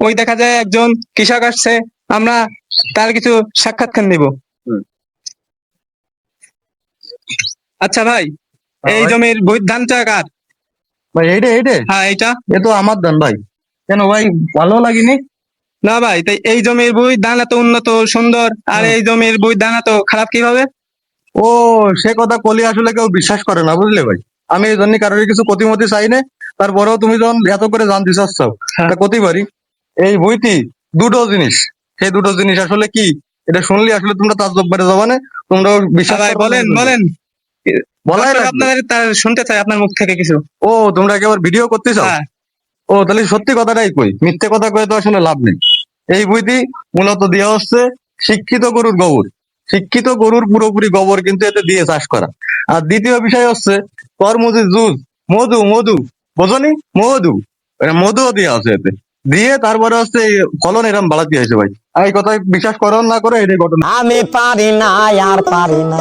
ওই দেখা যায় একজন কৃষক আসছে আমরা তার কিছু সাক্ষাৎকার নিব। আচ্ছা ভাই এই জমির বই ধান কার? ভাই এইটা এইটা হ্যাঁ এইটা। এ তো আমার ধান ভাই। কেন ভাই ভালো লাগেনি? না ভাই তাই এই জমির বই ধান এত উন্নত সুন্দর আর এই জমির বই ধান এত খারাপ কীভাবে? ও সে কথা কলি আসলে কেউ বিশ্বাস করে না বুঝলে ভাই? আমি এই জন্য কারোর কিছু ক্ষতিমতি চাই না তারপরেও তুমি যখন এত করে জানতে চাচ্ছ হ্যাঁ। তা ক্ষতি পারি এই বইটি দুটো জিনিস। সেই দুটো জিনিস আসলে কি? এটা শুনলে আসলে তোমরা তার জব্বারে যাবা না তোমরা বিশ্বাস বলেন বলেন। বলাই আপনাদের তার শুনতে চাই আপনার মুখ থেকে কিছু। ও তোমরা একেবারে ভিডিও করতে চাও? হ্যাঁ। ও তাহলে সত্যি কথাটাই কই। মিথ্যে কথা কয়ে তো আসলে লাভ নেই। এই বইটি মূলত দেওয়া হচ্ছে শিক্ষিত গরুর গোবর। শিক্ষিত গরুর পুরোপুরি গোবর কিন্তু এতে দিয়ে চাষ করা। আর দ্বিতীয় বিষয় হচ্ছে তরমুজের জুস। মধু মধু। বোঝনি? মধু। এটা মধুও দেওয়া আছে এতে। দিয়ে তারপরে হচ্ছে কলন এরম এরকম বাড়াতে হয়েছে ভাই। এই কথা বিশ্বাস করেন না করে এটাই ঘটনা। আমি পারি না আর পারি না।